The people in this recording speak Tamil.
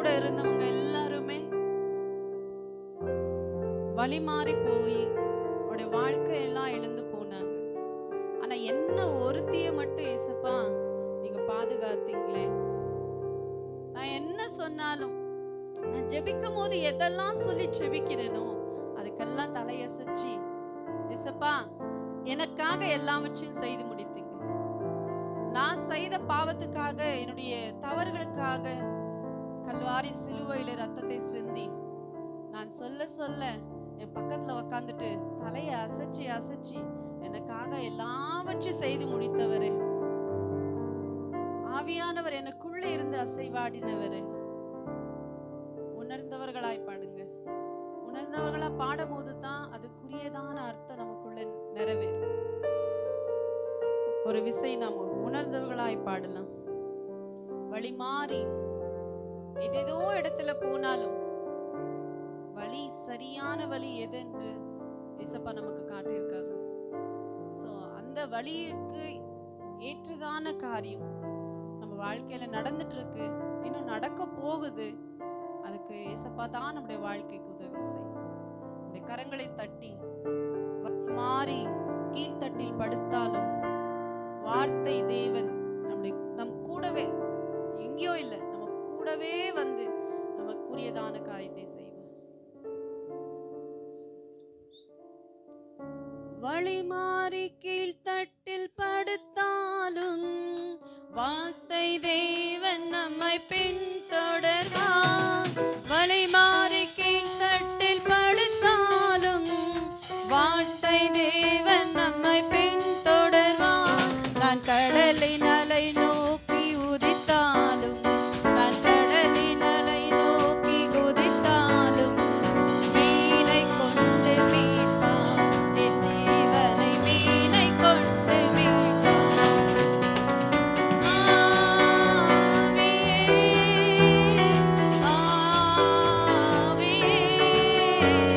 கூட இருந்தவங்க எல்லாருமே வழி மாறி போய் அவருடைய வாழ்க்கையெல்லாம் எழுந்து போனாங்க. ஆனா என்ன ஒருத்திய மட்டும் ஏசப்பா நீங்க பாதுகாத்தீங்களே. நான் என்ன சொன்னாலும் நான் ஜெபிக்கும் போது எதெல்லாம் சொல்லி ஜெபிக்கிறேனோ அதுக்கெல்லாம் தலையசைச்சு எசப்பா எனக்காக எல்லாவற்றையும் செய்து முடித்தீங்க. நான் செய்த பாவத்துக்காக என்னுடைய தவறுகளுக்காக கல்வாரி சிலுவையில ரத்தத்தை சிந்தி. நான் சொல்ல சொல்ல என் பக்கத்துல உக்காந்துட்டு தலையை அசைச்சு அசைச்சு எனக்காக எல்லாவற்றையும் செய்து முடித்தவர். ஆவியானவர் எனக்குள்ள இருந்து அசைவாடினவர். உணர்ந்தவர்களாய் பாடுங்க. உணர்ந்தவர்களா பாடும்போது தான் அதுக்குரியதான அர்த்தம் நமக்குள்ள நிறைவேறும். ஒரு விசை நாம் உணர்ந்தவர்களாய் பாடலாம். வழி மாறி ஏதேதோ இடத்துல போனாலும் வழி சரியான வழி எதென்று இசப்பா நமக்கு காட்டியிருக்காங்க ஸோ அந்த வழிக்கு ஏற்றதான காரியம் நம்ம வாழ்க்கையில நடந்துட்டு இருக்கு இன்னும் நடக்க போகுது. அதுக்கு ஏசப்பா தான் நம்முடைய வாழ்க்கைக்கு உதவி செய்யும் நம்முடைய கரங்களை தட்டி மாறி கீழ்த்தட்டில் படுத்தாலும் வார்த்தை தேவன் நம்முடைய நம் கூடவே எங்கேயோ இல்லை. கூடவே வந்து நமக்குரியதான காரியத்தை செய்வார். வழி மாறி கீழ்த்தட்டில் படுத்தாலும் வார்த்தை தேவன் நம்மை பின்தொடர்வான் வழி மாறி கீழ்த்தட்டில் படுத்தாலும் வார்த்தை தேவன் நம்மை பின்தொடர்வான் நான் கடலின் அலை நோக்கி you.